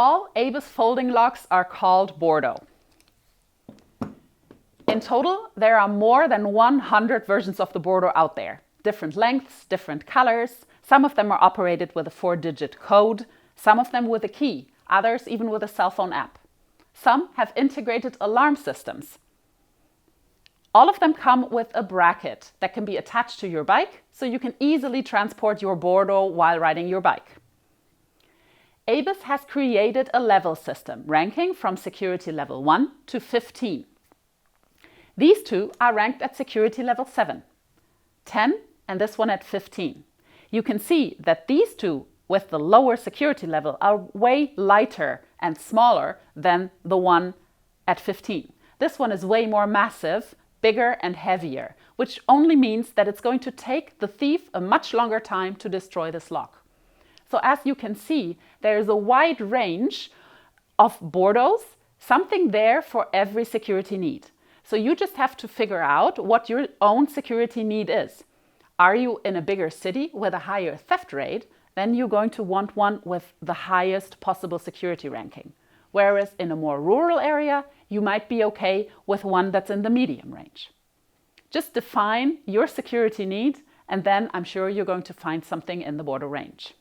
All ABUS folding locks are called Bordeaux. In total, there are more than 100 versions of the Bordeaux out there. Different lengths, different colors. Some of them are operated with a four-digit code, some of them with a key, others even with a cell phone app. Some have integrated alarm systems. All of them come with a bracket that can be attached to your bike so you can easily transport your Bordeaux while riding your bike. ABUS has created a level system ranking from security level 1 to 15. These two are ranked at security level 7, 10 and this one at 15. You can see that these two with the lower security level are way lighter and smaller than the one at 15. This one is way more massive, bigger and heavier, which only means that it's going to take the thief a much longer time to destroy this lock. So as you can see, there is a wide range of Bordeaux, something there for every security need. So you just have to figure out what your own security need is. Are you in a bigger city with a higher theft rate? Then you're going to want one with the highest possible security ranking. Whereas in a more rural area, you might be okay with one that's in the medium range. Just define your security need and then I'm sure you're going to find something in the Bordeaux range.